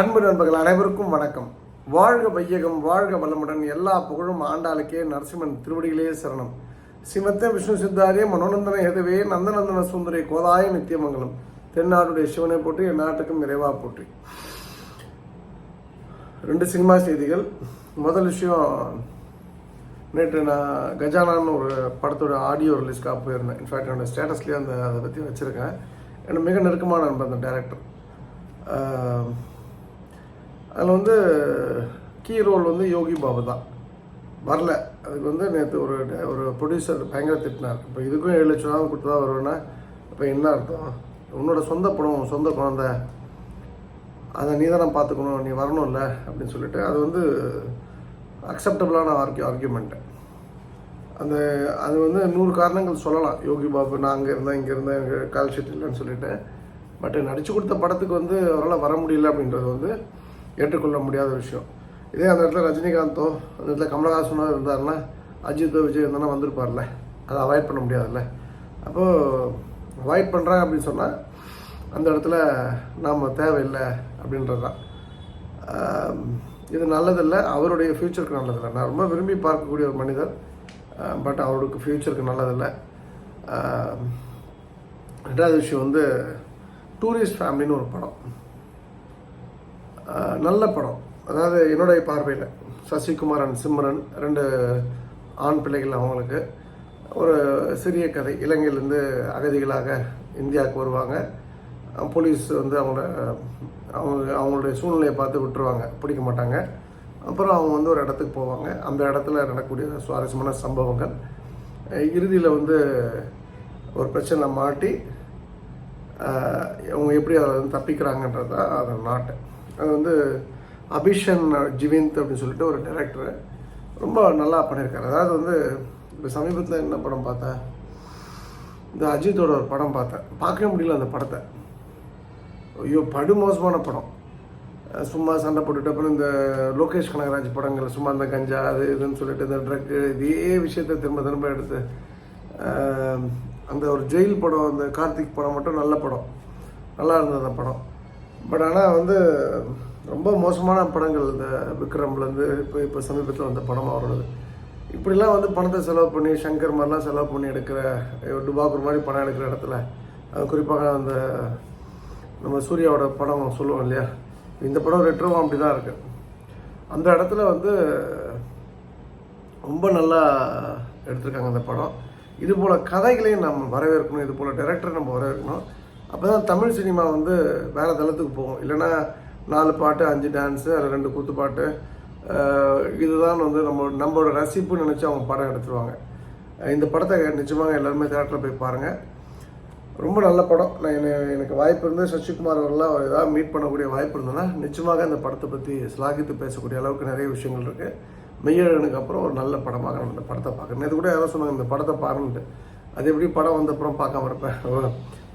அன்பு நண்பர்கள் அனைவருக்கும் வணக்கம். வாழ்க வையகம் வாழ்க வளமுடன் எல்லா புகழும் ஆண்டாளுக்கே நரசிம்மன் திருவடிகளே சரணம். சிமத்த விஷ்ணு சித்தாரிய மனோநந்தன எதுவே நந்தநந்தன சுந்தரி கோதாய நித்தியமங்கலம். தென்னாடுடைய சிவனை போற்றி என் நாட்டுக்கும் நிறைவா போற்றி. ரெண்டு சினிமா செய்திகள். முதல் விஷயம் நேற்று நான் கஜானான்னு ஒரு படத்தோட ஆடியோ ரிலீஸ்க்காக போயிருந்தேன். இன்ஃபேக்ட் என்னோடய ஸ்டேட்டஸ்லேயே அந்த அதை பற்றி வச்சுருக்கேன். எனக்கு மிக நெருக்கமான நண்பர் அந்த டேரக்டர் அதில் வந்து கீ ரோல் வந்து யோகி பாபு தான். வரல. அதுக்கு வந்து நேற்று ஒரு ஒரு ப்ரொடியூசர் பயங்கர திட்டினார். இப்போ இதுக்கும் ஏழு லட்சம் ரூபா கொடுத்து தான் வருவேன்னா இப்போ என்ன அர்த்தம்? உன்னோட சொந்த படம் சொந்த குழந்த அதை நீ தானே பார்த்துக்கணும். நீ வரணும்ல அப்படின்னு சொல்லிட்டு அது வந்து அக்செப்டபுளான ஆர்கியூ ஆர்கியூமெண்ட்டு அந்த அது வந்து நூறு காரணங்கள் சொல்லலாம். யோகி பாபு நான் அங்கே இருந்தேன் இங்கே இருந்தேன் எனக்கு கால் ஷீட் இல்லைன்னு சொல்லிட்டு. பட் நடிச்சு கொடுத்த படத்துக்கு வந்து அவரால் வர முடியல அப்படின்றது வந்து ஏற்றுக்கொள்ள முடியாத விஷயம். இதே அந்த இடத்துல ரஜினிகாந்தோ அந்த இடத்துல கமலஹாசனோ இருந்தாருன்னா அஜித்தோ விஜய் இருந்தாலும் வந்திருப்பார்ல அதை அவாய்ட் பண்ண முடியாதுல்ல. அப்போது அவாய்ட் பண்ணுறாங்க அப்படின்னு சொன்னால் அந்த இடத்துல நாம் தேவையில்லை அப்படின்றது தான். இது நல்லதில்லை. அவருடைய ஃப்யூச்சருக்கு நல்லதில்லை. நான் ரொம்ப விரும்பி பார்க்கக்கூடிய ஒரு மனிதர். பட் அவருக்கு ஃப்யூச்சருக்கு நல்லதில்லை. ரெண்டாவது விஷயம் வந்து டூரிஸ்ட் ஃபேமிலின்னு ஒரு படம். நல்ல படம். அதாவது என்னுடைய பார்வையில் சசிகுமார் அண்ட் சிம்ரன் ரெண்டு ஆண் பிள்ளைகள் அவங்களுக்கு. ஒரு சிறிய கதை. இலங்கையிலேருந்து அகதிகளாக இந்தியாவுக்கு வருவாங்க. போலீஸ் வந்து அவங்கள அவங்க அவங்களுடைய சூழ்நிலையை பார்த்து விட்டுருவாங்க. பிடிக்க மாட்டாங்க. அப்புறம் அவங்க வந்து ஒரு இடத்துக்கு போவாங்க. அந்த இடத்துல நடக்கக்கூடிய சுவாரஸ்யமான சம்பவங்கள். இறுதியில் வந்து ஒரு பிரச்சனை மாட்டி அவங்க எப்படி அதை வந்து தப்பிக்கிறாங்கன்றது தான் அதை நாட்டு. அது வந்து அபிஷன் ஜிவிந்த் அப்படின்னு சொல்லிட்டு ஒரு டைரக்டர் ரொம்ப நல்லா பண்ணியிருக்காரு. அதாவது வந்து இப்போ சமீபத்தில் என்ன படம் பார்த்தேன்? இந்த அஜித்தோட ஒரு படம் பார்த்தேன். பார்க்கவே முடியல அந்த படத்தை. ஐயோ படு மோசமான படம் சும்மா சண்டை போட்டுட்டு அப்புறம் இந்த லோகேஷ் கனகராஜ் படங்கள் சும்மா இந்த கஞ்சா அது இதுன்னு சொல்லிட்டு இந்த ட்ரக்கு இதே விஷயத்தை திரும்ப திரும்ப எடுத்து அந்த ஒரு ஜெயில் படம் அந்த கார்த்திக் படம் மட்டும் நல்ல படம். நல்லா இருந்தது அந்த படம். பட் ஆனால் வந்து ரொம்ப மோசமான படங்கள் இந்த விக்ரம்லேருந்து இப்போ இப்போ சமீபத்தில் வந்த படம் அவரோடது. இப்படிலாம் வந்து பணத்தை செலவு பண்ணி சங்கர் மாதிரிலாம் செலவு பண்ணி எடுக்கிற டுபாக்கூர் மாதிரி படம் எடுக்கிற இடத்துல அது குறிப்பாக அந்த நம்ம சூர்யாவோட படம் சொல்லுவோம் இல்லையா? இந்த படம் ரெட்ரோவும் அப்படி தான் இருக்குது அந்த இடத்துல வந்து ரொம்ப நல்லா எடுத்திருக்காங்க அந்த படம். இது போல் கதைகளையும் நம்ம வரவேற்கணும் இது போல் டைரக்டரை நம்ம வரவேற்கணும். அப்போ தான் தமிழ் சினிமா வந்து வேறு தளத்துக்கு போகும். இல்லைன்னா நாலு பாட்டு அஞ்சு டான்ஸு அதில் ரெண்டு கூத்து பாட்டு இதுதான் வந்து நம்ம நம்மளோட ரசிப்புன்னு நினச்சி அவங்க படம் எடுத்துருவாங்க. இந்த படத்தை நிச்சயமாக எல்லாருமே தேட்டரில் போய் பாருங்கள் ரொம்ப நல்ல படம். நான் என்ன- எனக்கு வாய்ப்பு இருந்து சசிகுமார் அவர்கள்லாம் ஏதாவது மீட் பண்ணக்கூடிய வாய்ப்பு இருந்ததுன்னா நிச்சயமாக அந்த படத்தை பற்றி ஸ்லாகித்து பேசக்கூடிய அளவுக்கு நிறைய விஷயங்கள் இருக்குது மெய்யழகனுக்கு அப்புறம் ஒரு நல்ல படமாக நான் இந்த படத்தை பார்க்குறேன். இது கூட யாரோ சொன்னாங்க இந்த படத்தை பாருன்ட்டு. அது எப்படி படம் வந்த அப்புறம் பார்க்காம இருப்பேன்.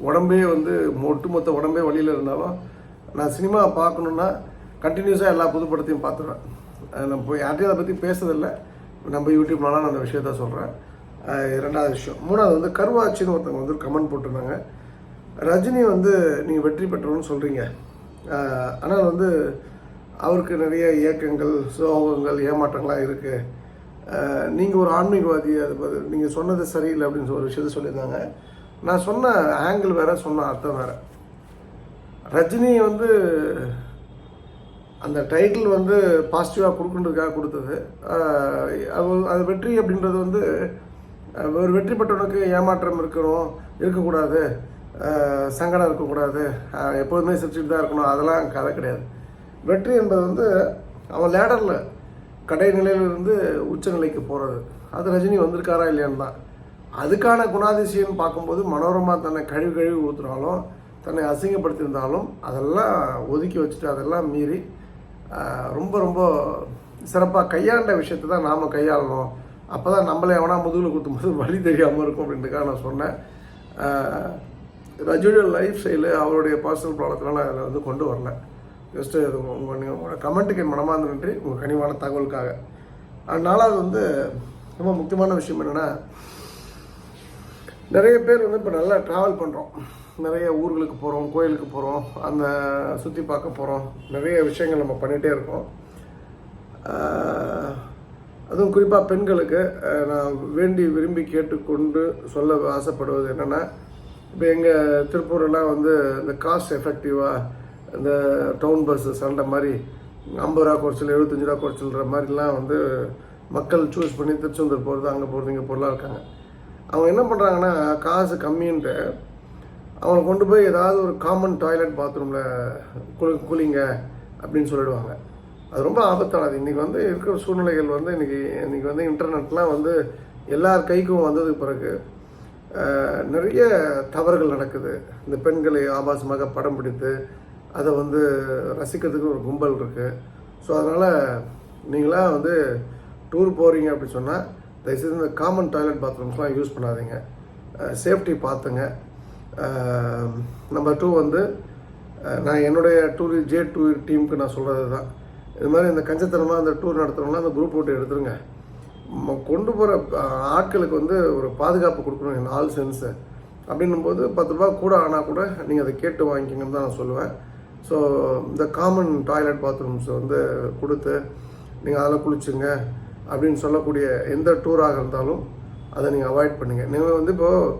உடம்பே வந்து ஒட்டுமொத்த உடம்பே வழியில் இருந்தாலும் நான் சினிமா பார்க்கணுன்னா கண்டினியூஸாக எல்லா புதுப்படத்தையும் பார்த்துருவேன். அஹ் நான் போய் யார்ட்டையும் அதை பற்றி பேசுறதில்ல. நம்ம யூடியூப்னால நான் அந்த விஷயத்த சொல்கிறேன் ரெண்டாவது விஷயம். மூணாவது வந்து கருவாச்சின்னு ஒருத்தவங்க வந்து கமெண்ட் போட்டிருந்தாங்க. ரஜினி வந்து நீங்கள் வெற்றி பெற்றோன்னு சொல்கிறீங்க ஆனால் வந்து அவருக்கு நிறைய இயக்கங்கள் சோகங்கள் ஏமாற்றங்கள்லாம் இருக்குது நீங்கள் ஒரு ஆன்மீகவாதி அது நீங்கள் சொன்னது சரியில்லை அப்படின்னு ஒரு விஷயத்த சொல்லியிருந்தாங்க. நான் சொன்ன ஆங்கிள் வேற சொன்ன அர்த்தம் வேற. ரஜினி வந்து அந்த டைட்டில் வந்து பாசிட்டிவாக கொடுக்குன்றதுக்காக கொடுத்தது. அது அது வெற்றி அப்படின்றது வந்து ஒரு வெற்றி பெற்றவனுக்கு ஏமாற்றம் இருக்கணும் இருக்கக்கூடாது. சங்கடம் இருக்கக்கூடாது. எப்போதுமே சிரிச்சுட்டு தான் இருக்கணும். அதெல்லாம் கதை கிடையாது. வெற்றி என்பது வந்து அவன் லேடரில் கடைநிலையிலிருந்து உச்சநிலைக்கு போகிறது அது ரஜினி வந்திருக்காரா இல்லையான்னு தான். அதுக்கான குணாதிசயம் பார்க்கும்போது மனோரமா தன்னை கழுவி கழுவி ஊற்றுனாலும் தன்னை அசிங்கப்படுத்தியிருந்தாலும் அதெல்லாம் ஒதுக்கி வச்சுட்டு அதெல்லாம் மீறி ரொம்ப ரொம்ப சிறப்பாக கையாண்ட விஷயத்தை தான் நாம் கையாளணும். அப்போ தான் நம்மளே எவனா முதுகில் குத்தும்போது வழி தெரியாமல் இருக்கும் அப்படின்றதுக்காக நான் சொன்னேன். ரஜுடைய லைஃப் ஸ்டைலு அவருடைய பர்சனல் ப்ராப்ளத்தெலாம் நான் அதில் வந்து கொண்டு வரல. ஜஸ்ட்டு அது உங்கள் நீங்கள் உங்களோட கமெண்ட்டுக்கு என் மனமார்ந்த நன்றி. உங்கள் கனிவான தகவலுக்காக. அஹ் நாலாவது வந்து ரொம்ப முக்கியமான விஷயம் என்னென்னா நிறைய பேர் வந்து இப்போ நல்லா ட்ராவல் பண்ணுறோம் நிறைய ஊர்களுக்கு போகிறோம் கோயிலுக்கு போகிறோம் அந்த சுற்றி பார்க்க போகிறோம் நிறைய விஷயங்கள் நம்ம பண்ணிகிட்டே இருக்கோம். அதுவும் குறிப்பாக பெண்களுக்கு நான் வேண்டி விரும்பி கேட்டுக்கொண்டு சொல்ல ஆசைப்படுவது என்னென்னா இப்போ எங்கள் திருப்பூரெல்லாம் வந்து இந்த காஸ்ட் எஃபெக்டிவாக இந்த டவுன் பஸ்ஸு சண்டை மாதிரி ஐம்பது ரூபா குறைச்சல் எழுபத்தஞ்சு ரூபா குறைச்சல்ன்ற மாதிரிலாம் வந்து மக்கள் சூஸ் பண்ணி திருச்செந்தூர் போகிறது அங்கே போகிறது இங்கே போகிறலாம் இருக்காங்க. அவங்க என்ன பண்ணுறாங்கன்னா காசு கம்மின்ட்டு அவங்களை கொண்டு போய் ஏதாவது ஒரு காமன் டாய்லெட் பாத்ரூமில் குளி குளிங்க அப்படின்னு சொல்லிடுவாங்க. அது ரொம்ப ஆபத்தானது இன்றைக்கி வந்து இருக்கிற சூழ்நிலைகள் வந்து இன்றைக்கி இன்றைக்கி வந்து இன்டர்நெட்லாம் வந்து எல்லார் கைக்கும் வந்ததுக்கு பிறகு நிறைய தவறுகள் நடக்குது. இந்த பெண்களை ஆபாசமாக படம் பிடித்து அதை வந்து ரசிக்கிறதுக்கு ஒரு கும்பல் இருக்குது ஸோ அதனால் நீங்களாம் வந்து டூர் போகிறீங்க அப்படி சொன்னால் தயவுசெய்து இந்த காமன் டாய்லெட் பாத்ரூம்ஸ்லாம் யூஸ் பண்ணாதீங்க. சேஃப்டி பார்த்துங்க நம்பர் டூ வந்து நான் என்னுடைய டூர் ஜே டூர் டீமுக்கு நான் சொல்கிறது தான். இது மாதிரி இந்த கஞ்சத்தனமாக அந்த டூர் நடத்துகிறோம்னா அந்த குரூப் போட்டு எடுத்துருங்க. கொண்டு போகிற ஆட்களுக்கு வந்து ஒரு பாதுகாப்பு கொடுக்கணும் என் ஆல் சென்ஸு அப்படின்னும் போது பத்து ரூபா கூட ஆனால் கூட நீங்கள் அதை கேட்டு வாங்கிக்கிங்கன்னு தான் நான் சொல்லுவேன். ஸோ இந்த காமன் டாய்லெட் பாத்ரூம்ஸ் வந்து கொடுத்து நீங்கள் அதில் குளிச்சுங்க. அப்படின்னு சொல்லக்கூடிய எந்த டூராக இருந்தாலும் அதை நீங்கள் அவாய்ட் பண்ணுங்க. நீங்கள் வந்து இப்போது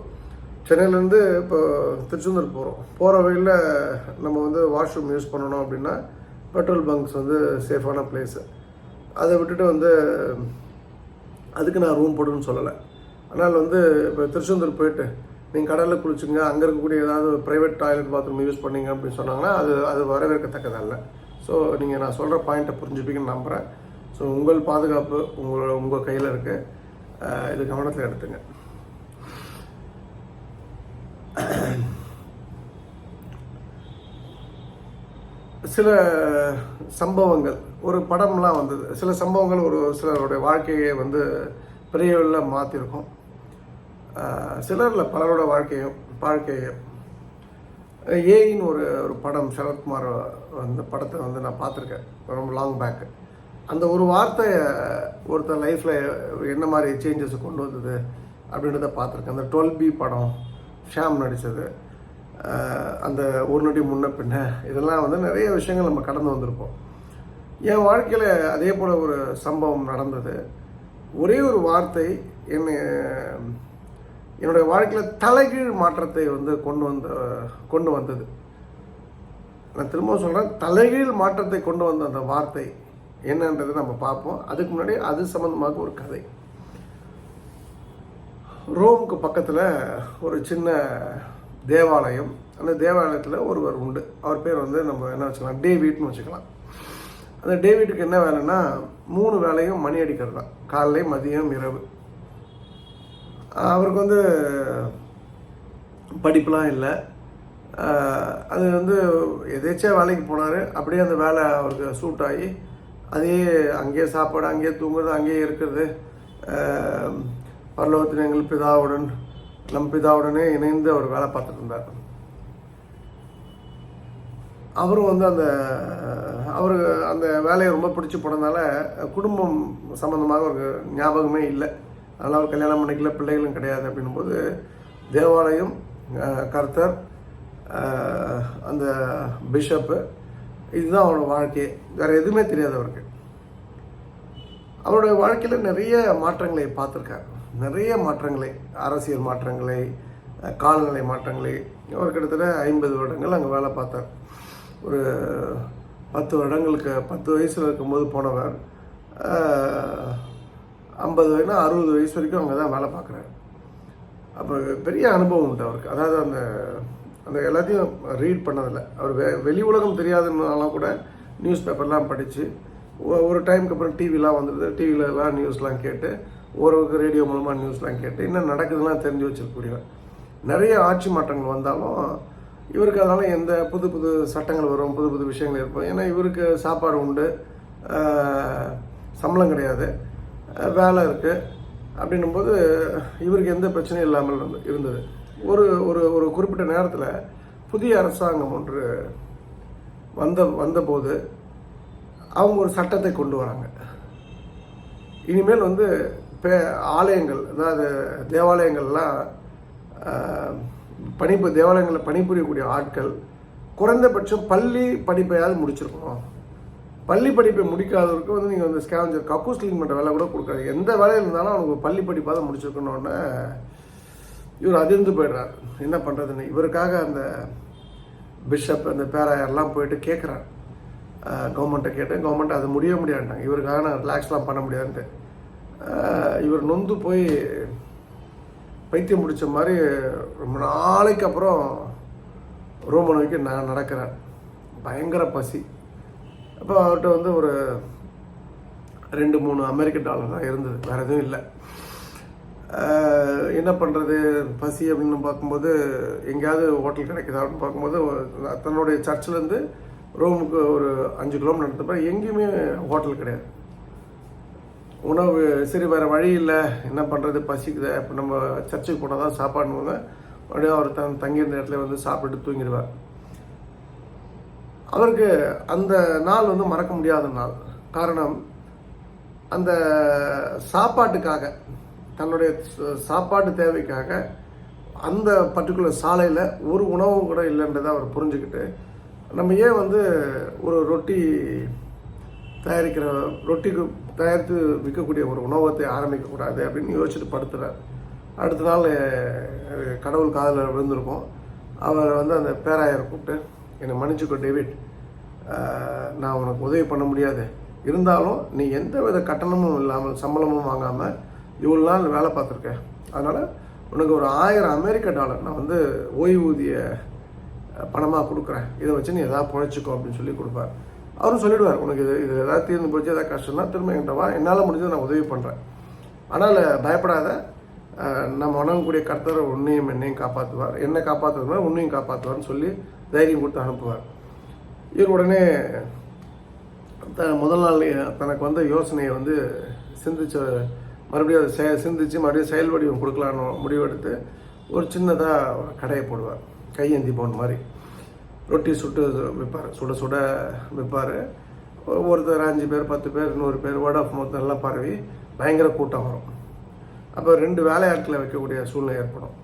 சென்னையிலேருந்து இப்போ திருச்செந்தூர் போகிறோம் போகிற வழியில் நம்ம வந்து வாஷ்ரூம் யூஸ் பண்ணணும் அப்படின்னா பெட்ரோல் பங்க்ஸ் வந்து சேஃபான பிளேஸு அதை விட்டுட்டு வந்து அதுக்கு நான் ரூம் போடுன்னு சொல்லலை. ஆனால் வந்து இப்போ திருச்செந்தூர் போயிட்டு நீங்கள் கடலில் குளிச்சுங்க அங்கே இருக்கக்கூடிய ஏதாவது ப்ரைவேட் டாய்லெட் பாத்ரூம் யூஸ் பண்ணீங்க அப்படின்னு சொன்னாங்கன்னா அது அது வரவேற்கத்தக்கதல்ல. ஸோ நீங்கள் நான் சொல்கிற பாயிண்ட்டை புரிஞ்சுப்பீங்கன்னு நம்புகிறேன் ஸோ உங்கள் பாதுகாப்பு உங்கள் உங்கள் கையில் இருக்குது இது கவனத்தில் எடுத்துங்க. சில சம்பவங்கள் ஒரு படம்லாம் வந்தது. சில சம்பவங்கள் ஒரு சிலருடைய வாழ்க்கையை வந்து பெரிய அளவில் மாற்றிருக்கும் சிலரில் பலரோட வாழ்க்கையும் வாழ்க்கையும் ஏயின்னு ஒரு ஒரு படம் சரத்குமார் அந்த படத்தை வந்து நான் பார்த்துருக்கேன். ரொம்ப லாங் பேக்கு அந்த ஒரு வார்த்தையை ஒருத்தர் லைஃப்பில் என்ன மாதிரி சேஞ்சஸ் கொண்டு வந்தது அப்படின்றத பார்த்துருக்கேன். அந்த டுவெல் பி படம் ஷாம் நடித்தது அந்த ஒரு நொடி முன்ன பின்ன இதெல்லாம் வந்து நிறைய விஷயங்கள் நம்ம கடந்து வந்திருப்போம். என் வாழ்க்கையில் அதே போல் ஒரு சம்பவம் நடந்தது. ஒரே ஒரு வார்த்தை என்னை என்னுடைய வாழ்க்கையில் தலைகீழ் மாற்றத்தை வந்து கொண்டு வந்த கொண்டு வந்தது. நான் திரும்ப சொல்கிறேன் தலைகீழ் மாற்றத்தை கொண்டு வந்த அந்த வார்த்தை என்னன்றதை நம்ம பார்ப்போம். அதுக்கு முன்னாடி அது சம்மந்தமாக ஒரு கதை. ரோமுக்கு பக்கத்தில் ஒரு சின்ன தேவாலயம். அந்த தேவாலயத்தில் ஒருவர் உண்டு. அவர் பேர் வந்து நம்ம என்ன வச்சுக்கலாம்? டேவிட்னு வச்சுக்கலாம். அந்த டேவிட்டுக்கு என்ன வேலைன்னா மூணு வேலையும் மணி அடிக்கிறது தான். காலை மதியம் இரவு. அவருக்கு வந்து படிப்புலாம் இல்லை. அது வந்து எதேச்சியாக வேலைக்கு போனார். அப்படியே அந்த வேலை அவருக்கு சூட் ஆகி அதே அங்கேயே சாப்பாடு அங்கேயே தூங்குறது அங்கேயே இருக்கிறது ஆஹ் பரலோகத்தின் எங்கள் பிதாவுடன் நம் பிதாவுடனே இணைந்து அவர் வேலை பார்த்துட்டு இருந்தார். அவரும் வந்து அந்த அவர் அந்த வேலையை ரொம்ப பிடிச்சி போனதுனால குடும்பம் சம்மந்தமாக அவருக்கு ஞாபகமே இல்லை. அதனால் அவர் கல்யாணம் பண்ணிக்கல பிள்ளைகளும் கிடையாது அப்படின்னும் போது தேவாலயம் கர்த்தர் அந்த பிஷப்பு இதுதான் அவனோட வாழ்க்கையே வேறு எதுவுமே தெரியாது அவருக்கு. அவருடைய வாழ்க்கையில் நிறைய மாற்றங்களை பார்த்துருக்கார். நிறைய மாற்றங்களை அரசியல் மாற்றங்களை காலநிலை மாற்றங்களை. அவர் கிட்டத்தட்ட ஐம்பது வருடங்கள் அங்கே வேலை பார்த்தார். ஒரு பத்து வருடங்களுக்கு பத்து வயசில் இருக்கும்போது போனவர் ஐம்பது வயதுனா அறுபது வயசு வரைக்கும் அங்கே தான் வேலை பார்க்குறாரு. அப்போ பெரிய அனுபவம் உண்டு அவருக்கு. அதாவது அந்த அந்த எல்லாத்தையும் ரீட் பண்ணதில்லை. அவர் வெ வெளி உலகம் தெரியாதுன்னாலும் கூட நியூஸ் பேப்பர்லாம் படித்து ஒரு டைமுக்கு அப்புறம் டிவிலாம் வந்துடுது. டிவிலலாம் நியூஸ்லாம் கேட்டு ஓரளவுக்கு ரேடியோ மூலமாக நியூஸ்லாம் கேட்டு என்ன நடக்குதுலாம் தெரிஞ்சு வச்சுருக்கூடியவர் நிறைய ஆட்சி மாற்றங்கள் வந்தாலும் இவருக்கு அதனால் எந்த புது புது சட்டங்கள் வரும் புது புது விஷயங்கள் இருக்கும். ஏன்னா இவருக்கு சாப்பாடு உண்டு சம்பளம் கிடையாது வேலை இருக்குது அப்படின்னும் போது இவருக்கு எந்த பிரச்சனையும் இல்லாமல் இருந்தது. ஒரு ஒரு ஒரு குறிப்பிட்ட நேரத்தில் புதிய அரசாங்கம் ஒன்று வந்த வந்தபோது அவங்க ஒரு சட்டத்தை கொண்டு வராங்க. இனிமேல் வந்து பே ஆலயங்கள் அதாவது தேவாலயங்கள்லாம் ஆஹ், பணிப்பு தேவாலயங்களில் பணிபுரியக்கூடிய ஆட்கள் குறைந்தபட்சம் பள்ளி படிப்பையாவது முடிச்சிருக்கணும். பள்ளி படிப்பை முடிக்காதவருக்கு வந்து நீங்கள் வந்து ஸ்கேவஞ்சர் கக்கூஸ் கிளீன் பண்ணுற வேலை கூட கொடுக்காது எந்த வேலையில் இருந்தாலும் அவனுக்கு பள்ளி படிப்பாக முடிச்சிருக்கணுன்னு இவர் அதிர்ந்து போயிடுறார். என்ன பண்ணுறதுன்னு இவருக்காக அந்த பிஷப் அந்த பேராயர்லாம் போயிட்டு கேட்குறார் கவர்மெண்ட்டை கேட்டு கவர்மெண்ட் அது முடிய முடியாண்டாங்க இவருக்காக நான் ரிலாக்ஸ்லாம் பண்ண முடியாதுன்ட்டு. இவர் நொந்து போய் பைத்தியம் முடித்த மாதிரி ரொம்ப நாளைக்கு அப்புறம் ரோம நோக்கி நான் நடக்கிறேன் பயங்கர பசி. அப்போ அவர்கிட்ட வந்து ஒரு ரெண்டு மூணு அமெரிக்க டாலர் தான் இருந்தது. வேறு எதுவும் இல்லை. என்ன பண்ணுறது பசி அப்படின்னு பார்க்கும்போது எங்கேயாவது ஹோட்டல் கிடைக்குதா அப்படின்னு பார்க்கும்போது தன்னுடைய சர்ச்சிலேருந்து ரோமுக்கு ஒரு அஞ்சு கிலோமீட்டர் நடத்தப்ப எங்கேயுமே ஹோட்டல் கிடையாது. உணவு சரி வேறு வழி இல்லை. என்ன பண்ணுறது பசிக்குது. இப்போ நம்ம சர்ச்சுக்கு போனால் தான் சாப்பாடுவாங்க மறுபடியும் அவர் தன் தங்கியிருந்த இடத்துல வந்து சாப்பிட்டு தூங்கிடுவார். அவருக்கு அந்த நாள் வந்து மறக்க முடியாத நாள். காரணம் அந்த சாப்பாட்டுக்காக தன்னுடைய சாப்பாட்டு தேவைக்காக அந்த பர்டிகுலர் சாலையில் ஒரு உணவும் கூட இல்லைன்றதை அவர் புரிஞ்சுக்கிட்டு நம்ம ஏன் வந்து ஒரு ரொட்டி தயாரிக்கிற ரொட்டிக்கு தயாரித்து விற்கக்கூடிய ஒரு உணவகத்தை ஆரம்பிக்கக்கூடாது அப்படின்னு யோசிச்சுட்டு படுத்துகிறார் அடுத்த நாள் கடவுள் காதில் விழுந்திருக்கோம். அவர் வந்து அந்த பேராயரை கூப்பிட்டு என்னை மன்னிச்சுக்கோ டேவிட். நான் உனக்கு உதவி பண்ண முடியாது. இருந்தாலும் நீ எந்த வித கட்டணமும் இல்லாமல் சம்பளமும் வாங்காமல் இவ்வளோ நாள் வேலை பார்த்துருக்கேன். அதனால் உனக்கு ஒரு ஆயிரம் அமெரிக்க டாலர் நான் வந்து ஓய்வூதிய பணமாக கொடுக்குறேன். இதை வச்சு நீ எதாவது பொழைச்சிக்கோ அப்படின்னு சொல்லி கொடுப்பார். அவரும் சொல்லிவிடுவார் உனக்கு இது இது எதாவது தீர்ந்து போச்சு எதாவது கஷ்டம்னா திரும்ப என்கிட்ட வா என்னால் முடிஞ்சது நான் உதவி பண்ணுறேன் ஆனால் பயப்படாத நம்ம வணங்கக்கூடிய கர்த்தரை உன்னையும் என்னையும் காப்பாற்றுவார் என்னை காப்பாற்றுவார் உன்னையும் காப்பாற்றுவார்னு சொல்லி தைரியம் கொடுத்து அனுப்புவார். இவர் உடனே த முதல் நாள் தனக்கு வந்த யோசனையை வந்து சிந்திச்ச மறுபடியும் அதை செ சிந்திச்சு மறுபடியும் செயல் வடிவம் கொடுக்கலான்னு முடிவெடுத்து ஒரு சின்னதாக கடையை போடுவார். கையேந்தி போன் மாதிரி. ரொட்டி சுட்டு விற்பார். சுட சுட விற்பார். ஒருத்தர் அஞ்சு பேர் பத்து பேர் நூறு பேர் வேர்ட் ஆஃப் மவுத் எல்லாம் பரவி பயங்கர கூட்டம் வரும். அப்போ ரெண்டு வேலையாட்களை வைக்கக்கூடிய சூழ்நிலை ஏற்படும்.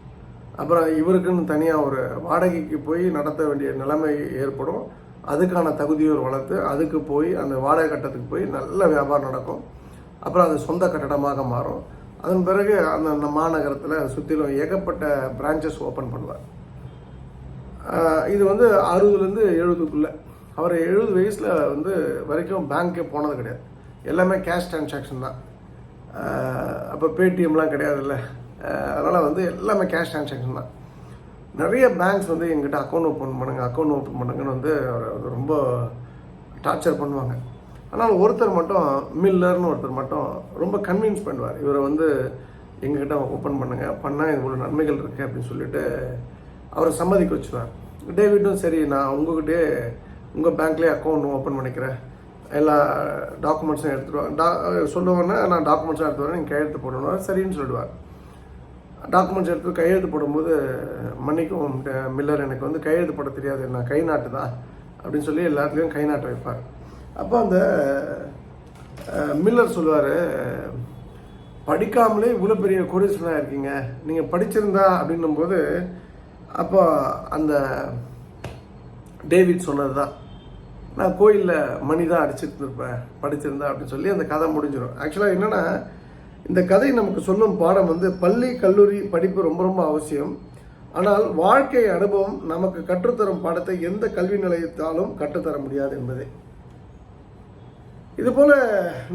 அப்புறம் இவருக்குன்னு தனியாக ஒரு வாடகைக்கு போய் நடத்த வேண்டிய நிலைமை ஏற்படும். அதுக்கான தகுதியோர் வளர்த்து அதுக்கு போய் அந்த வாடகை கட்டத்துக்கு போய் நல்ல வியாபாரம் நடக்கும். அப்புறம் அது சொந்த கட்டடமாக மாறும். அதன் பிறகு அந்த அந்த மாநகரத்தில் சுற்றிலும் ஏகப்பட்ட பிரான்ச்சஸ் ஓப்பன் பண்ணுவார். இது வந்து அறுபதுலேருந்து எழுபதுக்குள்ளே. அவர் எழுபது வயசில் வந்து வரைக்கும் பேங்க்கே போனது கிடையாது. எல்லாமே கேஷ் டிரான்சாக்ஷன் தான். அப்போ பேடிஎம்லாம் கிடையாதுல்ல. அதனால் வந்து எல்லாமே கேஷ் டிரான்சாக்ஷன் தான். நிறைய பேங்க்ஸ் வந்து எங்கிட்ட அக்கௌண்ட் ஓப்பன் பண்ணுங்கள் அக்கௌண்ட் ஓப்பன் பண்ணுங்கன்னு வந்து வந்து ரொம்ப டார்ச்சர் பண்ணுவாங்க. ஆனால் ஒருத்தர் மட்டும் மில்லர்னு ஒருத்தர் மட்டும் ரொம்ப கன்வின்ஸ் பண்ணுவார். இவரை வந்து எங்ககிட்ட ஓப்பன் பண்ணுங்க பண்ணால் இவ்வளோ நன்மைகள் இருக்குது அப்படின்னு சொல்லிட்டு அவரை சம்மதிக்க வச்சுருவார். டேவிட்டும் சரி நான் உங்ககிட்டயே உங்கள் பேங்க்லேயே அக்கௌண்ட் ஓப்பன் பண்ணிக்கிறேன். எல்லா டாக்குமெண்ட்ஸும் எடுத்துருவாங்க டா சொல்லுவேன்னா நான் டாக்குமெண்ட்ஸும் எடுத்து வரேன் நீங்கள் கையெழுத்து போடணும். சரின்னு சொல்லிடுவார். டாக்குமெண்ட்ஸ் எடுத்து கையெழுத்து போடும்போது மன்னிக்கும் மில்லர் எனக்கு வந்து கையெழுத்து போட தெரியாது நான் கை நாட்டு தான். அப்படின்னு சொல்லி எல்லாத்துலேயும் கை நாட்ட வைப்பார். அப்போ அந்த மில்லர் சொல்லுவார் படிக்காமலே இவ்வளோ பெரிய கோடீஸ்வரனாக இருக்கீங்க. நீங்கள் படிச்சிருந்தா அப்படின்னும்போது அப்போ அந்த டேவிட் சொன்னது தான் நான் கோயிலில் மணி தான் அடிச்சிட்டு இருப்பேன் படிச்சிருந்தா அப்படின்னு சொல்லி அந்த கதை முடிஞ்சிடும் ஆக்சுவலாக என்னென்னா இந்த கதை நமக்கு சொல்லும் பாடம் வந்து பள்ளி கல்லூரி படிப்பு ரொம்ப ரொம்ப அவசியம். ஆனால் வாழ்க்கை அனுபவம் நமக்கு கற்றுத்தரும் பாடத்தை எந்த கல்வி நிலையத்தாலும் கற்றுத்தர முடியாது என்பதே. இது போல்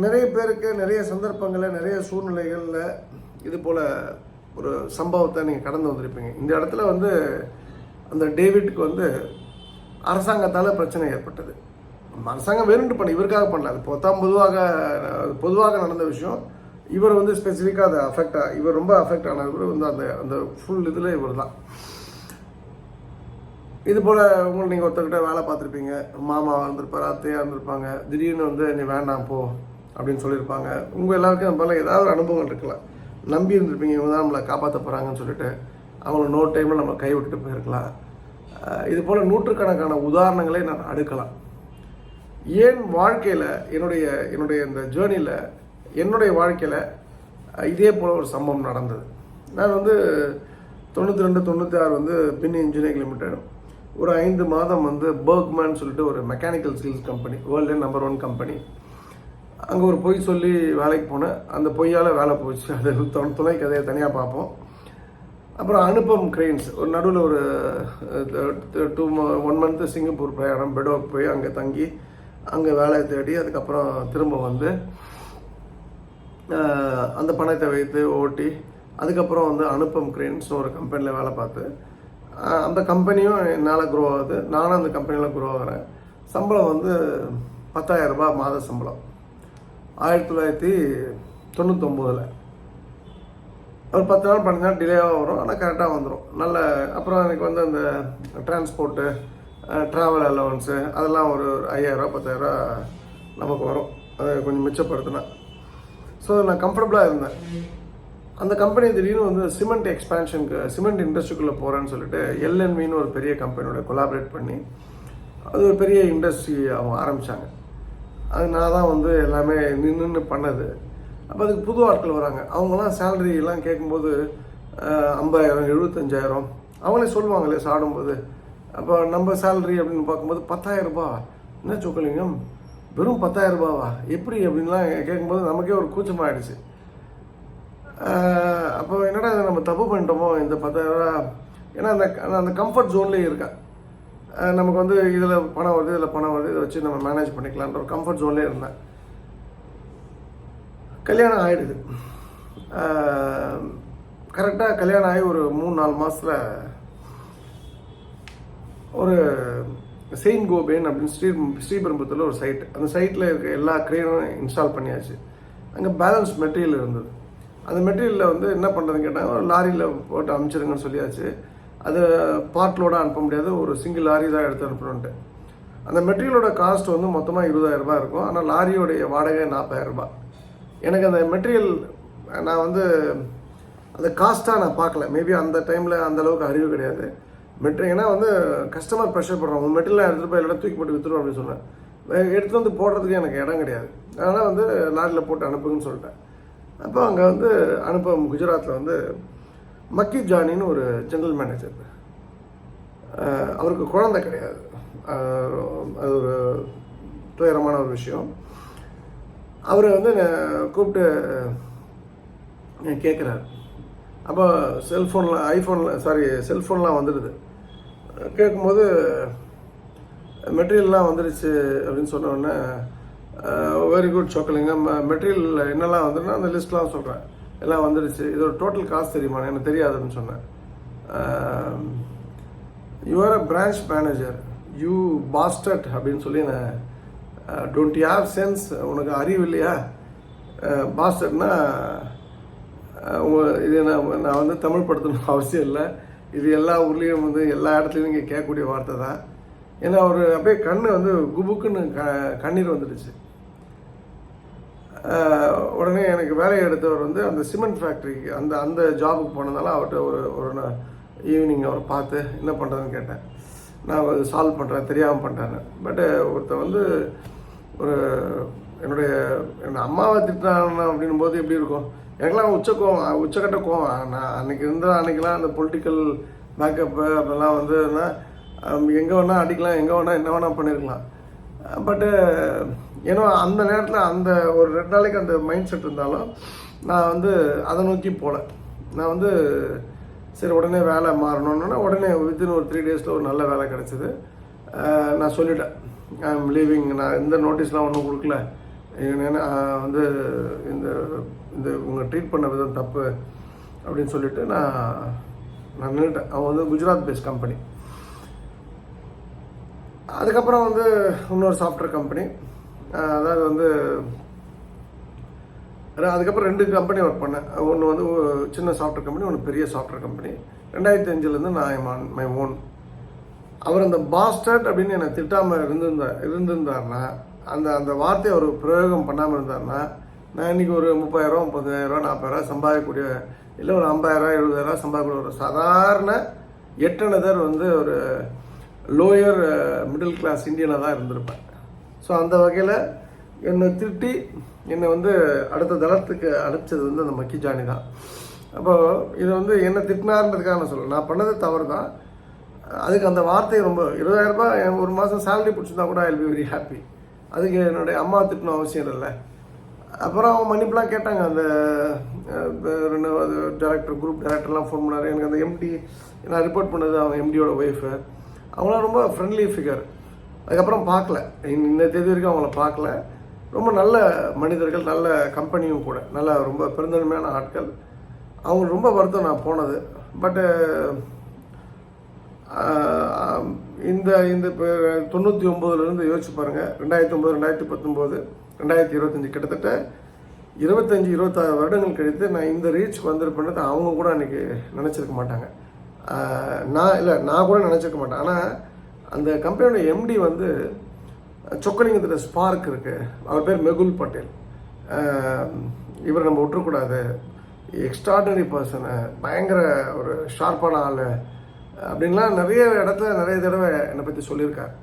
நிறைய பேருக்கு நிறைய சந்தர்ப்பங்களில் நிறைய சூழ்நிலைகளில் இது போல் ஒரு சம்பவத்தை நீங்கள் கடந்து வந்திருப்பீங்க. இந்த இடத்துல வந்து அந்த டேவிட்க்கு வந்து அரசாங்கத்தால் பிரச்சனை ஏற்பட்டது. அரசாங்கம் வேணுண்டு பண்ண இவருக்காக பண்ணல. அது பொத்தாம் பொதுவாக பொதுவாக நடந்த விஷயம். இவர் வந்து ஸ்பெசிஃபிக்காக அதை அஃபெக்ட் இவர் ரொம்ப அஃபெக்ட் ஆனவர் வந்து அந்த அந்த ஃபுல் இதில் இவர் தான் இது போல் உங்களை நீங்கள் ஒருத்தர்கிட்ட வேலை பார்த்துருப்பீங்க. மாமா இருந்திருப்பார் அத்தையாக இருந்திருப்பாங்க. திடீர்னு வந்து நீ வேண்டாம் போ அப்படின்னு சொல்லியிருப்பாங்க. உங்கள் எல்லாருக்கும் நம்ம ஏதாவது ஒரு அனுபவங்கள் இருக்கலாம் நம்பி இருந்திருப்பீங்க இவங்க தான் நம்மளை காப்பாற்ற போகிறாங்கன்னு சொல்லிட்டு. அவங்கள நோ டைமில் நம்ம கை விட்டுட்டு போயிருக்கலாம். இது போல் நூற்றுக்கணக்கான உதாரணங்களை நான் அடுக்கலாம். ஏன் வாழ்க்கையில் என்னுடைய என்னுடைய இந்த ஜேர்னியில் என்னுடைய வாழ்க்கையில் இதே போல் ஒரு சம்பவம் நடந்தது. நான் வந்து தொண்ணூற்றி ரெண்டு தொண்ணூற்றி ஆறு வந்து பின் இன்ஜினியரிங் லிமிடெட் ஒரு ஐந்து மாதம் வந்து பர்க்மேன் சொல்லிட்டு ஒரு mechanical skills company world number one company அங்கே ஒரு பொய் சொல்லி வேலைக்கு போனேன். அந்த பொய்யால் வேலை போச்சு. அது துணை- கதையை தனியாக பார்ப்போம். அப்புறம் அனுபம் கிரெயின்ஸ். ஒரு நடுவில் ஒரு டூ ஒன் மந்த்து சிங்கப்பூர் பிரயாணம் பெடோக் போய் அங்கே தங்கி அங்கே வேலையை தேடி அதுக்கப்புறம் திரும்ப வந்து அந்த பணத்தை வைத்து ஓட்டி அதுக்கப்புறம் வந்து அனுப்பம் கிரெயின்ஸ் ஒரு கம்பெனியில் வேலை பார்த்து அந்த கம்பெனியும் என்னால் க்ரோ ஆகுது. நானும் அந்த கம்பெனியில் க்ரோ ஆகிறேன். சம்பளம் வந்து பத்தாயிரரூபா மாத சம்பளம். ஆயிரத்தி தொள்ளாயிரத்தி தொண்ணூத்தொம்போதில். ஒரு பத்து நாள் பன்னெண்டு நாள் டிலேவாக வரும். ஆனால் கரெக்டாக வந்துடும் நல்ல அப்புறம் எனக்கு வந்து அந்த டிரான்ஸ்போர்ட்டு ட்ராவல் அலவன்ஸு அதெல்லாம் ஒரு ஐயாயிரரூவா பத்தாயிரரூவா நமக்கு வரும். அதை கொஞ்சம் மிச்சப்படுத்தினா. ஸோ நான் கம்ஃபர்டபுளாக இருந்தேன். அந்த கம்பெனி திடீர்னு வந்து சிமெண்ட் எக்ஸ்பேன்ஷனுக்கு சிமெண்ட் இண்டஸ்ட்ரிக்குள்ளே போகிறேன்னு சொல்லிட்டு எல்என்வின்னு ஒரு பெரிய கம்பெனியோட கொலாபரேட் பண்ணி அது ஒரு பெரிய இண்டஸ்ட்ரி அவங்க ஆரம்பித்தாங்க அது நான் தான் வந்து எல்லாமே நின்று பண்ணது. அப்போ அதுக்கு புது ஆட்கள் வராங்க. அவங்களாம் சேலரி எல்லாம் கேட்கும்போது ஐம்பதாயிரம் எழுபத்தஞ்சாயிரம் அவங்களே சொல்லுவாங்களே சாடும்போது அப்போ நம்ம சேலரி அப்படின்னு பார்க்கும்போது பத்தாயிரரூபா என்ன சொக்கலிங்கம்? வெறும் பத்தாயிரரூபாவா எப்படி? அப்படின்லாம் கேட்கும்போது நமக்கே ஒரு கூச்சமாக ஆகிடுச்சு அப்போ என்னடா இதை நம்ம தப்பு பண்ணிட்டோமோ? இந்த பத்தாயிரம் ஏன்னா அந்த அந்த கம்ஃபர்ட் ஜோன்லேயே இருக்கேன் நமக்கு வந்து இதில் பணம் வருது இதில் பணம் வருது இதை வச்சு நம்ம மேனேஜ் பண்ணிக்கலான்ற ஒரு கம்ஃபர்ட் ஜோன்லேயே இருந்தேன். கல்யாணம் ஆகிடுது கரெக்டாக கல்யாணம் ஆகி ஒரு மூணு நாலு மாதத்தில் ஒரு செயின் கோபேன் அப்படின்னு ஸ்ரீ ஸ்ரீபெரும்புத்தூரில் ஒரு சைட் அந்த சைட்டில் இருக்க எல்லா க்ரெயினும் இன்ஸ்டால் பண்ணியாச்சு. அங்கே பேலன்ஸ் மெட்டீரியல் இருந்தது. அந்த மெட்டீரியலில் வந்து என்ன பண்ணுறதுன்னு கேட்டாங்க ஒரு லாரியில் போட்டு அனுப்பிச்சிருங்கன்னு சொல்லியாச்சு. அது பார்ட்லோட அனுப்ப முடியாது ஒரு சிங்கிள் லாரி தான் எடுத்து அனுப்பணுன்ட்டு அந்த மெட்டீரியலோட காஸ்ட் வந்து மொத்தமாக இருபதாயிரம் ரூபாய் இருக்கும். ஆனால் லாரியோடைய வாடகை நாற்பதாயிரம் ரூபாய். எனக்கு அந்த மெட்டீரியல் நான் வந்து அந்த காஸ்ட்டாக நான் பார்க்கல. மேபி அந்த டைமில் அந்த அளவுக்கு அறிவு கிடையாது. மெட்ரி ஏன்னா வந்து கஸ்டமர் ப்ரெஷர் பண்ணுறோம் உங்கள் மெட்டீரியல் எடுத்துகிட்டு போய் இல்லைனா தூக்கி போட்டு வித்துரும் அப்படின்னு சொன்னேன் எடுத்துகிட்டு வந்து போடுறதுக்கு எனக்கு இடம் கிடையாது. அதனால் வந்து லாரியில் போட்டு அனுப்புங்கன்னு சொல்லிட்டேன். அப்போ அங்கே வந்து அனுபவம் குஜராத்தில் வந்து மக்கி ஜானின்னு ஒரு ஜென்ரல் மேனேஜர் அவருக்கு குழந்தை கிடையாது. அது ஒரு துயரமான ஒரு விஷயம். அவரை வந்து கூப்பிட்டு கேட்குறாரு அப்போ செல்ஃபோனில் ஐஃபோனில் சாரி செல்ஃபோன்லாம் வந்துடுது. கேட்கும்போது மெட்டீரியல்லாம் வந்துடுச்சு அப்படின்னு சொன்ன உடனே வெரி குட் சொக்கலிங்க மெட்டீரியல் என்னெல்லாம் வந்துன்னா அந்த லிஸ்ட்லாம் சொல்கிறேன் எல்லாம் வந்துடுச்சு. இதோட டோட்டல் காசு தெரியுமா? எனக்கு தெரியாதுன்னு சொன்னேன். You are a branch manager you posted அப்படின்னு சொல்லி நான் டோன்ட் ஹாவ் சென்ஸ் உனக்கு அறிவு இல்லையா? Uh, பாஸ்டட்னா uh, இது நான் நான் வந்து தமிழ் படுத்தணும் அவசியம் இல்லை. இது எல்லா ஊர்லேயும் வந்து எல்லா இடத்துலையும் நீங்கள் கேட்கக்கூடிய வார்த்தை தான். ஏன்னா அவர் அப்படியே கண் வந்து குபுக்குன்னு க கண்ணீர் வந்துடுச்சு. உடனே எனக்கு வேலையை எடுத்தவர் வந்து அந்த சிமெண்ட் ஃபேக்ட்ரிக்கு அந்த அந்த ஜாபுக்கு போனதால அவர்கிட்ட ஒரு ஒரு ஈவினிங் அவரை பார்த்து என்ன பண்ணுறதுன்னு கேட்டேன். நான் சால்வ் பண்ணுறேன் தெரியாமல் பண்ணுறேன் பட்டு ஒருத்தர் வந்து ஒரு என்னுடைய என்னோடய அம்மாவை திட்டான அப்படின்னும் போது எப்படி இருக்கும்? எனக்கெல்லாம் உச்ச கோவம் உச்சக்கட்ட கோவம். நான் அன்னைக்கு இருந்தால் அன்னைக்கெல்லாம் அந்த பொலிட்டிக்கல் பேக்கப்பு அதெல்லாம் வந்து எங்கே வேணால் அடிக்கலாம் எங்கே வேணால் என்ன வேணால் பண்ணியிருக்கலாம் பட்டு ஏன்னா அந்த நேரத்தில் அந்த ஒரு ரெண்டு நாளைக்கு அந்த மைண்ட் செட் இருந்தாலும் நான் வந்து அதை நோக்கி போகல நான் வந்து சரி உடனே வேலை மாறணுன்னா உடனே வித்தின் ஒரு த்ரீ டேஸில் ஒரு நல்ல வேலை கிடச்சிது. நான் சொல்லிட்டேன். ஐ எம் லீவிங் நான் இந்த நோட்டீஸ்லாம் ஒன்றும் கொடுக்கல. ஏன்னா வந்து இந்த இந்த உங்கள் ட்ரீட் பண்ண விதம் தப்பு அப்படின்னு சொல்லிட்டு நான் நான் நின்றுட்டேன் அவன் வந்து குஜராத் பேஸ்ட் கம்பெனி அதுக்கப்புறம் வந்து இன்னொரு சாஃப்ட்வேர் கம்பெனி அதாவது வந்து அதுக்கப்புறம் ரெண்டு கம்பெனி ஒர்க் பண்ணேன். ஒன்று வந்து ஒரு சின்ன சாஃப்ட்வேர் கம்பெனி ஒன்று பெரிய சாஃப்ட்வேர் கம்பெனி ரெண்டாயிரத்தி அஞ்சுலேருந்து நான் மை ஓன் அவர் அந்த பாஸ்டர்ட் அப்படின்னு என்னை திட்டாமல் இருந்திருந்தார் இருந்திருந்தார்னா அந்த அந்த வார்த்தையை அவர் பிரயோகம் பண்ணாமல் இருந்தாருன்னா நான் இன்னைக்கு ஒரு முப்பதாயிரம் முப்பதாயிரரூவா நாற்பதாயிரம் சம்பாதிக்கக்கூடிய இல்லை ஒரு ஐம்பதாயிரம் எழுபதாயிரம் சம்பாதிக்கக்கூடிய ஒரு சாதாரண எட்டனதர் வந்து ஒரு லோயர் மிடில் கிளாஸ் இந்தியனாக தான் இருந்திருப்பேன். ஸோ அந்த வகையில் என்னை திட்டி என்னை வந்து அடுத்த தளத்துக்கு அனுப்பிச்சது வந்து அந்த மக்கி ஜானி தான். அப்போ இது வந்து என்ன திட்டினார்ன்றதுக்காக நான் சொல்லல. நான் பண்ணது தவறு தான். அதுக்கு அந்த வார்த்தை ரொம்ப இருபதாயிரரூபா என் ஒரு மாதம் சேலரி பிடிச்சிருந்தா கூட ஐ பி வெரி ஹாப்பி அதுக்கு என்னுடைய அம்மா திட்டணும் அவசியம் இல்லை அப்புறம் அவங்க மன்னிப்புலாம் கேட்டாங்க. அந்த ரெண்டு டேரக்டர் குரூப் டேரக்டர்லாம் ஃபோன் பண்ணாரு. எனக்கு அந்த எம்டி நான் ரிப்போர்ட் பண்ணது அவங்க எம்டியோட ஒய்ஃபு அவங்களாம் ரொம்ப ஃப்ரெண்ட்லி ஃபிகர் அதுக்கப்புறம் பார்க்கல. இந்த- தேதி வரைக்கும் அவங்கள பார்க்கல. ரொம்ப நல்ல மனிதர்கள் நல்ல கம்பெனியும் கூட. நல்ல ரொம்ப பெருந்தன்மையான ஆட்கள். அவங்க ரொம்ப வருத்தம் நான் போனது. பட்டு uh, இந்த இந்த தொண்ணூற்றி ஒம்போதுலேருந்து யோசிச்சு பாருங்கள் ரெண்டாயிரத்தி ஒம்பது ரெண்டாயிரத்தி பத்தொம்போது ரெண்டாயிரத்தி இருபத்தஞ்சி கிட்டத்தட்ட இருபத்தஞ்சி இருபத்தாறு வருடங்கள் கழித்து நான் இந்த ரீச் வந்திருப்பேன்னு அவங்க கூட அன்றைக்கி நினச்சிருக்க மாட்டாங்க. நான் இல்லை நான் கூட நினச்சிருக்க மாட்டேன். ஆனால் அந்த கம்பெனியோட எம்டி வந்து சொக்கலிங்கத்தில் ஸ்பார்க் இருக்குது அவர் பேர் மெகுல் பட்டேல். இவரை நம்ம விட்டுறக்கூடாது. எக்ஸ்ட்ராடனரி பர்சனு பயங்கர ஒரு ஷார்ப்பான ஆள். அப்படின்லாம் நிறைய இடத்துல நிறைய தடவை என்னை பற்றி சொல்லியிருக்கார்.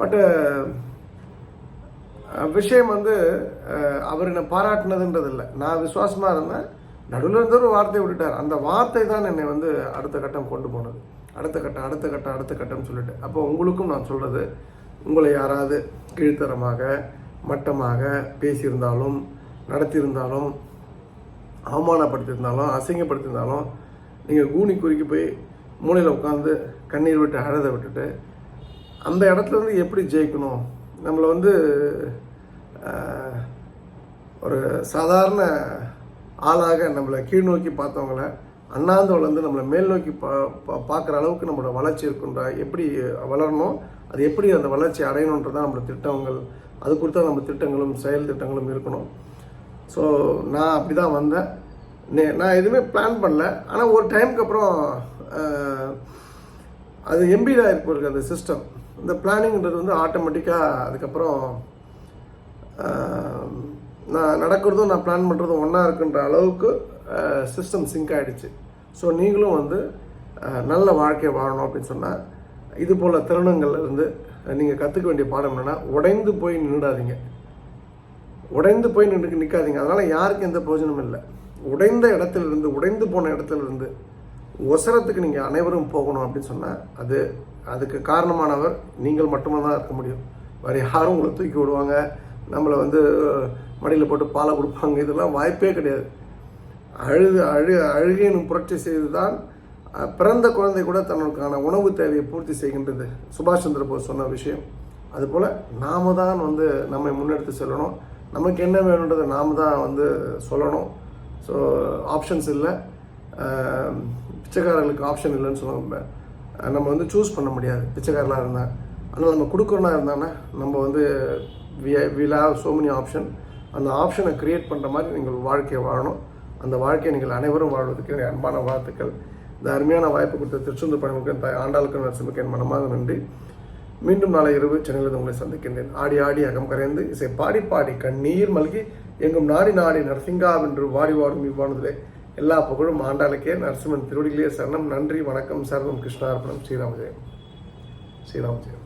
பட்டு விஷயம் வந்து அவர் என்னை பாராட்டினதுன்றது இல்லை நான் விசுவாசமாக இருந்தேன். நடுவில் இருந்த ஒரு வார்த்தையை விட்டுட்டார். அந்த வார்த்தை தான் என்னை வந்து அடுத்த கட்டம் கொண்டு போனது. அடுத்த கட்டம் அடுத்த கட்டம் அடுத்த கட்டம்னு சொல்லிட்டு. அப்போ உங்களுக்கும் நான் சொல்கிறது உங்களை யாராவது கீழ்த்தரமாக மட்டமாக பேசியிருந்தாலும் நடத்தியிருந்தாலும் அவமானப்படுத்தியிருந்தாலும் அசிங்கப்படுத்தியிருந்தாலும் நீங்கள் கூனி குறுக்கி போய் மூலையில் உட்காந்து கண்ணீர் விட்டு அழுத விட்டுட்டு அந்த இடத்துல இருந்து எப்படி ஜெயிக்கணும்? நம்மளை வந்து ஒரு சாதாரண ஆளாக நம்மளை கீழ் நோக்கி பார்த்தவங்கள அண்ணாந்து வளர்ந்து நம்மளை மேல் நோக்கி பா பா- பார்க்குற அளவுக்கு நம்மளோட வளர்ச்சி இருக்குன்ற எப்படி வளரணும் அது எப்படி அந்த வளர்ச்சி அடையணுன்றதான் நம்மளோட திட்டங்கள் அது குறித்த நம்ம திட்டங்களும் செயல் திட்டங்களும் இருக்கணும். ஸோ நான் அப்படி தான் வந்தேன். நே- நான் எதுவுமே பிளான் பண்ணல. ஆனால் ஒரு டைமுக்கு அப்புறம் அது எம்பிடாக இருப்பிருக்கு அந்த சிஸ்டம் இந்த பிளானிங்கிறது வந்து ஆட்டோமேட்டிக்காக அதுக்கப்புறம் நான் நடக்கிறதும் நான் பிளான் பண்ணுறதும் ஒன்றா இருக்குன்ற அளவுக்கு சிஸ்டம் சிங்க் ஆகிடுச்சு ஸோ நீங்களும் வந்து நல்ல வாழ்க்கையை வாழணும் அப்படின்னு சொன்னால் இது போல் தருணங்கள்ல இருந்து நீங்கள் கற்றுக்க வேண்டிய பாடம் என்னென்னா உடைந்து போய் நின்றுடாதீங்க உடைந்து போய் நின்று நிற்காதீங்க அதனால் யாருக்கும் எந்த பிரயோஜனமும் இல்லை. உடைந்த இடத்துல இருந்து உடைந்து போன இடத்துல இருந்து ஒசரத்துக்கு நீங்கள் அனைவரும் போகணும் அப்படின்னு சொன்னால் அது அதுக்கு காரணமானவர் நீங்கள் மட்டுமே தான் இருக்க முடியும். வேறு யாரும் உங்களை தூக்கி விடுவாங்க. நம்மளை வந்து மடியில் போட்டு பாலை கொடுப்பாங்க. இதெல்லாம் வாய்ப்பே கிடையாது. அழுது அழு அழுகையின் புரட்சி செய்து தான் பிறந்த குழந்தை கூட தனக்கான உணவு தேவையை பூர்த்தி செய்கின்றது. சுபாஷ் சந்திர போஸ் சொன்ன விஷயம். அதுபோல் நாம தான் வந்து நம்மை முன்னெடுத்து செல்லணும். நமக்கு என்ன வேணுன்றதை நாம தான் வந்து சொல்லணும். ஸோ ஆப்ஷன்ஸ் இல்லை. பிச்சைக்காரர்களுக்கு ஆப்ஷன் இல்லைன்னு சொல்லுவாங்க நம்ம. வந்து சூஸ் பண்ண முடியாது. பிச்சைக்காரலாக இருந்தால் ஆனால் நம்ம கொடுக்குறனா இருந்தானா நம்ம வந்து will have so many option அந்த ஆப்ஷனை க்ரியேட் பண்ணுற மாதிரி நீங்கள் வாழ்க்கையை வாழணும். அந்த வாழ்க்கையை நீங்கள் அனைவரும் வாழ்வதற்கு என்னுடைய அன்பான வாழ்த்துக்கள். இந்த அருமையான வாய்ப்பு கொடுத்த திருச்செந்தூர் பணிமுகன் தாய் ஆண்டாளுக்கு நரசிம்முக்கு என் மனமாக நன்றி. மீண்டும் நாளை இரவு சென்னையில் உங்களை சந்திக்கின்றேன். ஆடி ஆடி அகம் கரைந்து இசை பாடி பாடி கண்ணீர் மல்கி எங்கும் நாடி நாடி நரசிங்கா என்று வாடி வாடும் இவ்வானதிலே எல்லா புகழும் ஆண்டாளுக்கே. நரசிம்மன் திருவடிகளே சரணம். நன்றி வணக்கம் சரணம் கிருஷ்ணார்ப்பணம் ஸ்ரீராமஜெயம். ஸ்ரீராமஜெயம்.